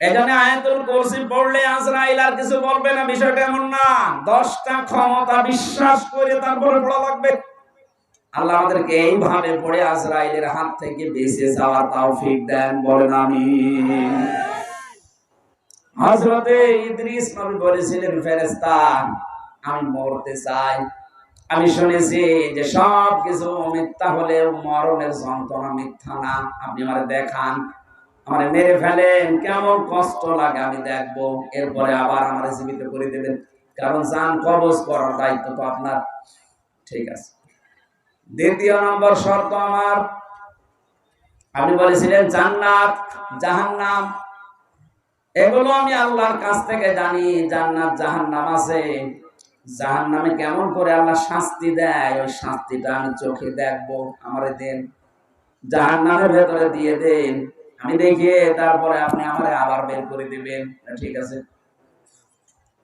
এখানে আয়াতুল কুরসি পড়লে আজরাইল আর কিছু বলবে না, বিষয়টা এমন না। দশটা ক্ষমতা বিশ্বাস করে তারপরে পড়া লাগবে। আল্লাহ আমাদেরকে এইভাবে পড়ে আজরাইলের হাত থেকে বেঁচে যাওয়ার তৌফিক দেন, বলেন আমি হযরতে ইদ্রিস নবী বলেছিলেন, ফেরেশতা, আমি মরতে চাই। আমি শুনেছি যে সব কিছু মিথ্যা হলেও মরণের যন্ত্রণা মিথ্যা না। আপনি আমার দেখান। আমার মেরে ফেলেন, কেমন কষ্ট লাগে আমি দেখব। এরপরে আবার আমার জীবিত করে দেবেন। কারণ জান কবজ করার দায়িত্ব তো আপনার। ঠিক আছে। দ্বিতীয় নম্বর শর্ত আমার। আপনি বলেছিলেন জান্নাত, জাহান্নাম। এগুলো আমি আল্লাহর কাছ থেকে জানি, জান্নাত, জাহান্নাম আছে। জাহান্নামে কেমন করে আল্লাহ শাস্তি দেয়, ওই শাস্তিটা আমি চোখে দেখব। আমারে দেন। জাহান্নামের ভেতরে দিয়ে দেন। আমি দেখে তারপরে আপনি আমারে আবার বের করে দিবেন। ঠিক আছে।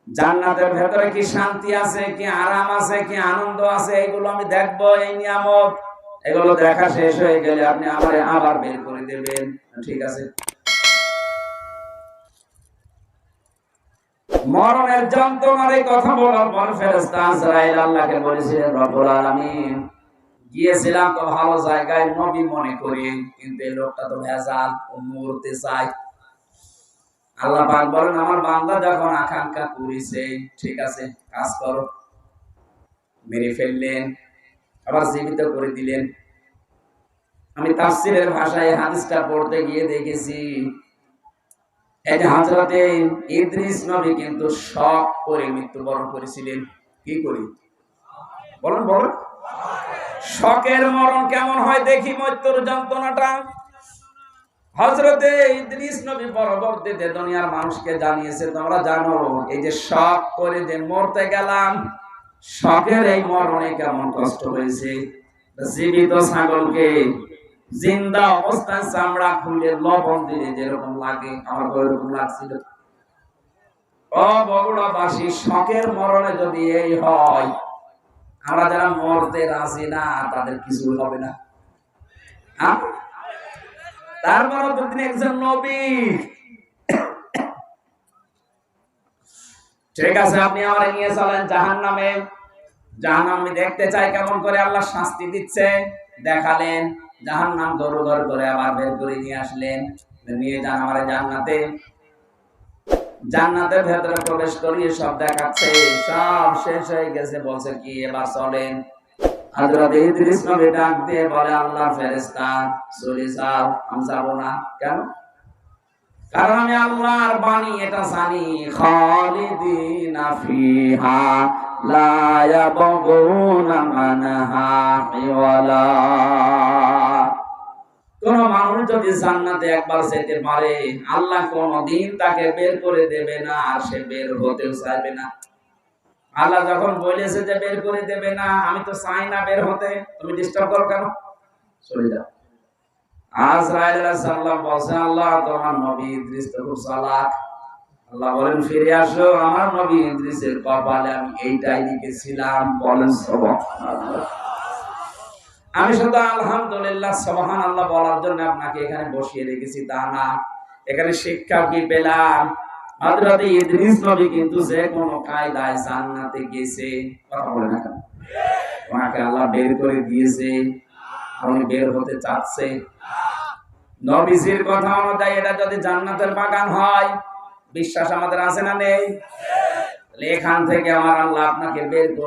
জান্নাতের ভেতরে কি শান্তি আছে, কি আরাম আছে, কি আনন্দ আছে, এগুলো আমি দেখব, এই নিয়ামত। এগুলো দেখা শেষ হয়ে গেলে আপনি আমারে আবার বের করে দেবেন। ঠিক আছে। মরণের যন্ত্রণার কথা বলার পর ফেরেশতা আজরাইল আল্লাহকে বলেছিলেন, রব্বুল আলামিন গিয়েছিলাম তো ভালো জায়গায়, নবী মনে করি, কিন্তু এই লোকটা তো ভেজাল মরতে চায়। আল্লাহ পাক বলেন, আমার বান্দা যখন আকাঙ্ক্ষা করেছে, ঠিক আছে, কাজ করো। মেরে ফেললেন, আবার জীবিত করে দিলেন। আমি তাফসিরের ভাষায় হাদিসটা পড়তে গিয়ে দেখেছি, এই যে হাজরাতে ইদ্রিস নবী কিন্তু শখ করে মৃত্যুবরণ করেছিলেন। কি করি? বলুন বলুন। শখের মরণ কেমন হয় দেখি মৃত্যুর যন্ত্রণাটা। হজরতে ইদ্রিস নবী পরবর্তীতে দুনিয়ার মানুষকে জানিয়েছে, তোমরা জানো, এই যে শখ করে যে মরতে গেলাম, শখের এই মরণে কেমন কষ্ট হয়েছে। জীবিত ছাগলকে জিন্দা অবস্থায় চামড়া খুলে লবণ দিলে যেরকম লাগে, আমার তো এরকম লাগছিল। ও বগুড়াবাসী, শখের মরণে যদি এই হয় আমরা যারা মরতে রাজি না, তাদের কিছু হবে না? হ্যাঁ? তারপরে একজন নবী। ঠিক আছে, আপনি আমার নিয়ে চলেন জাহান নামে জাহান আমি দেখতে চাই কেমন করে আল্লাহ শাস্তি দিচ্ছে। দেখালেন জাহান নাম দৌড় করে আবার বের করে নিয়ে আসলেন। নিয়ে যান আমার জান্নাতে। জান্নাতের ভেতরে প্রবেশ করিয়ে সব দেখাচ্ছে, সব শেষ হয়ে গেছে, বলছে, কি এবার চলেন? আল্লাহ কারণ বাণী, এটা কোন মানুষ যদি জান্নাতে একবার যেতে পারে, আল্লাহ কোনদিন তাকে বের করে দেবে না আর সে বের হতেও চাইবে না। আল্লাহ যখন বলেছে যে বের করে দেবে না, আমি তো চাই না বের হতে। তুমি ডিস্টার্ব করো কেন? চলে যাও। আমার নবী ইদ্রিসের কপালে আমি এইটাই লিখেছিলাম। বলেন, সুবহানাল্লাহ। আমি শুধু আলহামদুলিল্লাহ সুবহান আল্লাহ বলার জন্য আপনাকে এখানে বসিয়ে রেখেছি, তা না। এখানে শিক্ষা কি পেলাম জান্নাতের বাগান হয়, বিশ্বাস আমাদের আছে না নেই? এখান থেকে আমার আল্লাহ আপনাকে বের করে